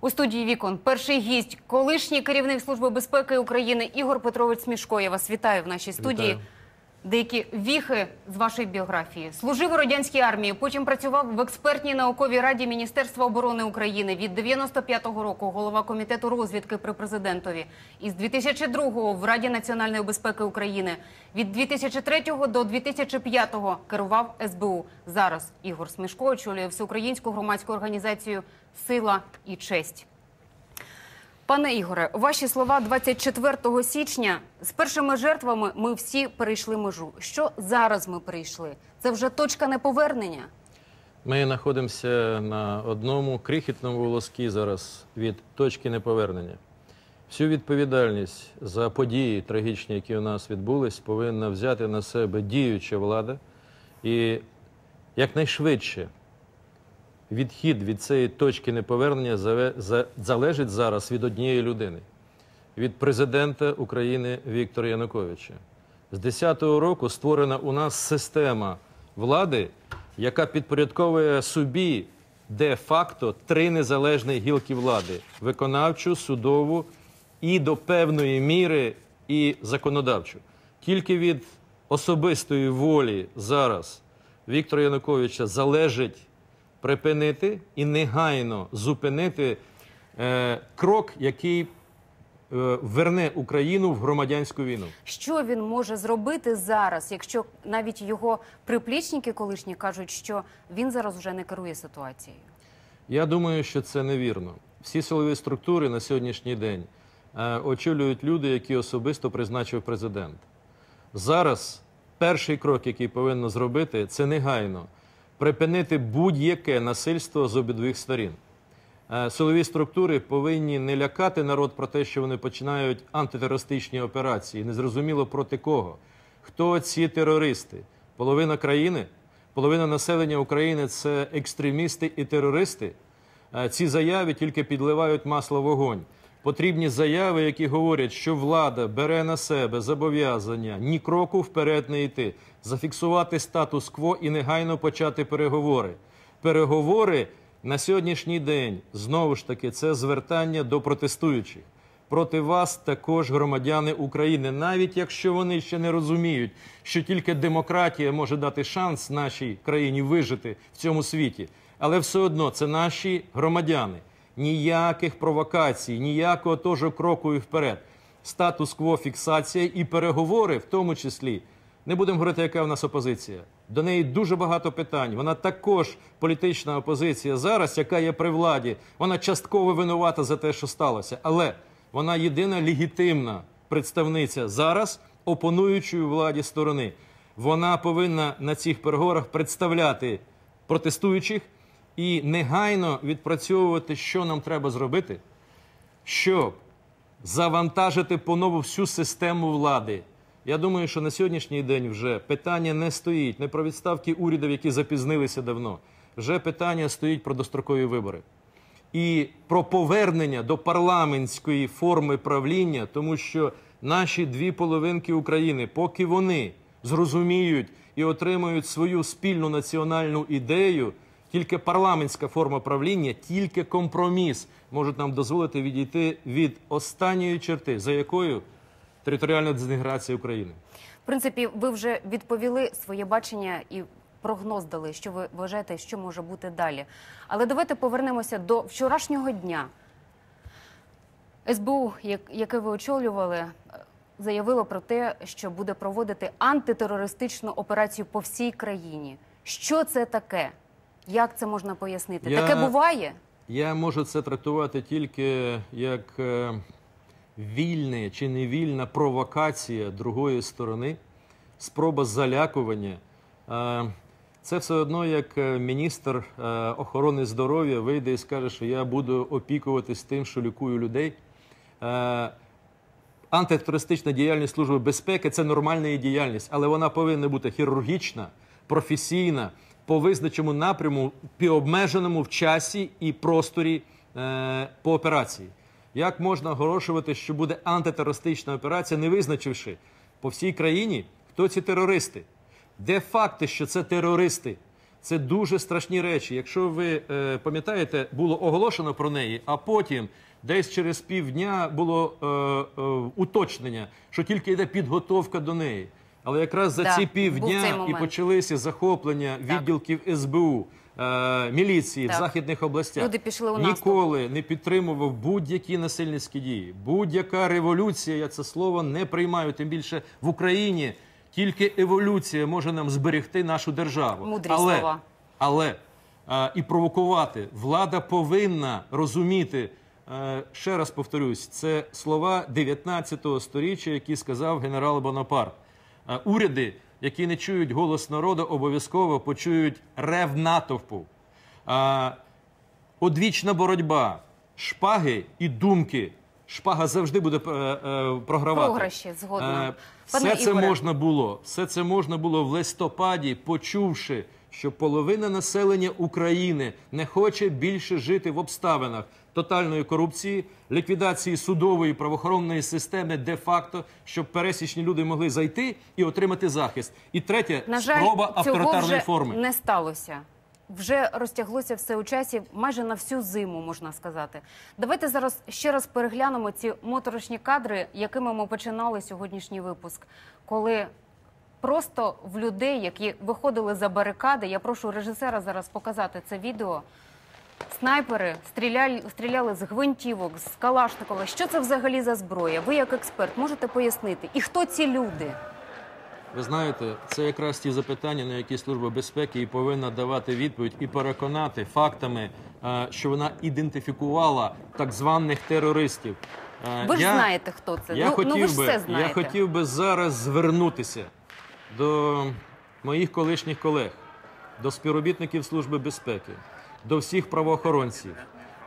У студії Вікон перший гість, колишній керівник служби безпеки України Ігор Петрович Смішко. Я вас вітаю в нашій студії. Вітаю. Деякі віхи з вашої біографії. Служив у радянській армії, потім працював в експертній науковій раді Міністерства оборони України. Від 95-го року голова комітету розвідки при президентові. Із 2002-го в Раді національної безпеки України. Від 2003-го до 2005-го керував СБУ. Зараз Ігор Смішко очолює всеукраїнську громадську організацію Сила і честь. Пане Ігоре, ваші слова 24 січня. З першими жертвами ми всі перейшли межу. Що зараз ми перейшли? Це вже точка неповернення. Ми знаходимося на одному крихітному волоскі зараз від точки неповернення. Всю відповідальність за події трагічні, які у нас відбулись, повинна взяти на себе діюча влада і якнайшвидше відхід від цієї точки неповернення залежить зараз від однієї людини від президента України Віктора Януковича. З 10-го року створена у нас система влади, яка підпорядковує собі де-факто три незалежні гілки влади: виконавчу, судову і до певної міри і законодавчу. Тільки від особистої волі зараз Віктора Януковича залежить припинити і негайно зупинити е, крок, який е, верне Україну в громадянську війну. Що він може зробити зараз, якщо навіть його приплічники колишні кажуть, що він зараз вже не керує ситуацією? Я думаю, що це невірно. Всі силові структури на сьогоднішній день е, очолюють люди, які особисто призначив президент. Зараз перший крок, який повинно зробити, це негайно припинити будь-яке насильство з обидвих сторін. Е, Силові структури повинні не лякати народ про те, що вони починають антитерористичні операції. Незрозуміло проти кого. Хто ці терористи? Половина країни, половина населення України це екстремісти і терористи. Е, Ці заяви тільки підливають масло вогонь. Потрібні заяви, які говорять, що влада бере на себе зобов'язання ні кроку вперед не йти, зафіксувати статус-кво і негайно почати переговори. Переговори на сьогоднішній день знову ж таки це звертання до протестуючих. Проти вас також громадяни України, навіть якщо вони ще не розуміють, що тільки демократія може дати шанс нашій країні вижити в цьому світі, але все одно це наші громадяни. Ніяких провокацій, ніякого теж кроку і вперед. Статус-кво фіксація і переговори, в тому числі, не будемо говорити, яка в нас опозиція. До неї дуже багато питань. Вона також політична опозиція зараз, яка є при владі. Вона частково винувата за те, що сталося. Але вона єдина легітимна представниця зараз опонуючої владі сторони. Вона повинна на цих переговорах представляти протестуючих і негайно відпрацьовувати, що нам треба зробити, щоб завантажити по-нову всю систему влади. Я думаю, що на сьогоднішній день вже питання не стоїть не про відставки урядів, які запізнилися давно. Вже питання стоїть про дострокові вибори. І про повернення до парламентської форми правління, тому що наші дві половинки України, поки вони зрозуміють і отримають свою спільну національну ідею, тільки парламентська форма правління, тільки компроміс можуть нам дозволити відійти від останньої черти, за якою територіальна дезінтеграція України. В принципі, ви вже відповіли своє бачення і прогноз дали, що ви вважаєте, що може бути далі. Але давайте повернемося до вчорашнього дня. СБУ, як- яке ви очолювали, заявило про те, що буде проводити антитерористичну операцію по всій країні. Що це таке? Як це можна пояснити? Я- Таке буває? Я можу це трактувати тільки як е, вільна чи невільна провокація другої сторони, спроба залякування. Е, це все одно як е, міністр е, охорони здоров'я вийде і скаже, що я буду опікуватись тим, що лікую людей. Е, Антитерористична діяльність Служби безпеки це нормальна її діяльність, але вона повинна бути хірургічна, професійна, по визначеному напряму, обмеженому в часі і просторі е, по операції. Як можна оголошувати, що буде антитерористична операція, не визначивши по всій країні, хто ці терористи? Де факти, що це терористи? Це дуже страшні речі. Якщо ви е, пам'ятаєте, було оголошено про неї, а потім десь через півдня було е, е, уточнення, що тільки йде підготовка до неї. Але якраз за Да, ці півдня і почалися захоплення відділків СБУ, е, міліції в західних областях. Люди пішли у наступ. Ніколи не підтримував будь-які насильницькі дії. Будь-яка революція, я це слово не приймаю. Тим більше в Україні тільки еволюція може нам зберегти нашу державу. Мудрі але, слова. але а, і провокувати влада повинна розуміти. е, Ще раз повторюсь, це слова 19 століття, які сказав генерал Бонапарт. Уряди, які не чують голос народу, обов'язково почують рев натовпу. Одвічна боротьба, шпаги і думки. Шпага завжди буде е, е, програвати. Програші, згодно. Е, Пане все це Ігоре. можна було. Все це можна було в листопаді, почувши, що половина населення України не хоче більше жити в обставинах тотальної корупції, ліквідації судової правоохоронної системи де-факто, щоб пересічні люди могли зайти і отримати захист. І третє На жаль, спроба цього авторитарної вже форми. не сталося. Вже розтяглося все у часі майже на всю зиму, можна сказати. Давайте зараз ще раз переглянемо ці моторошні кадри, якими ми починали сьогоднішній випуск, коли просто в людей, які виходили за барикади, я прошу режисера зараз показати це відео. Снайпери стріляли, стріляли з гвинтівок, з Калашникова. Що це взагалі за зброя? Ви як експерт можете пояснити? І хто ці люди? Ви знаєте, це якраз ті запитання, на які служба безпеки і повинна давати відповідь і переконати фактами, е, що вона ідентифікувала так званих терористів. Е, Ви ж я- знаєте, хто це. Я ну, хотів ну ви ж би, все знаєте. я хотів би зараз звернутися до моїх колишніх колег, до співробітників Служби безпеки, до всіх правоохоронців,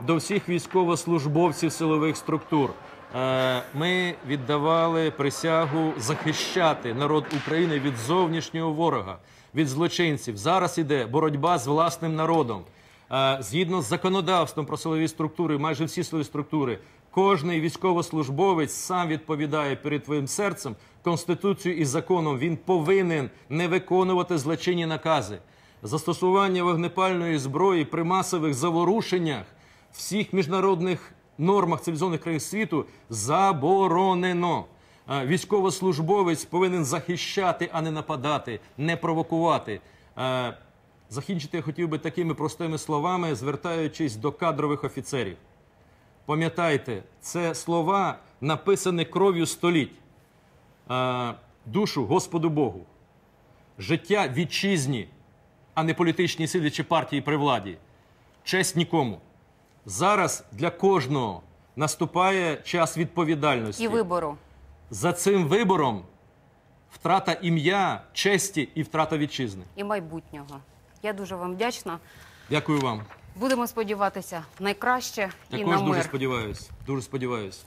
до всіх військовослужбовців силових структур. Е, Ми віддавали присягу захищати народ України від зовнішнього ворога, від злочинців. Зараз іде боротьба з власним народом. Е, Згідно з законодавством про силові структури, майже всі силові структури, кожний військовослужбовець сам відповідає перед твоїм серцем, конституцією і законом. Він повинен не виконувати злочинні накази. Застосування вогнепальної зброї при масових заворушеннях всіх міжнародних нормах цивілізованих країн світу заборонено. Е, Військовослужбовець повинен захищати, а не нападати, не провокувати. Закінчити я хотів би такими простими словами, звертаючись до кадрових офіцерів. Пам'ятайте, це слова написані кров'ю століть. Душу Господу Богу, життя вітчизні, а не політичній силі чи партії при владі. Честь нікому. Зараз для кожного наступає час відповідальності. І вибору. За цим вибором втрата ім'я, честі і втрата вітчизни. і майбутнього. Я дуже вам вдячна. Дякую вам. Будемо сподіватися найкраще і Також на дуже мир. сподіваюсь. Дуже сподіваюсь.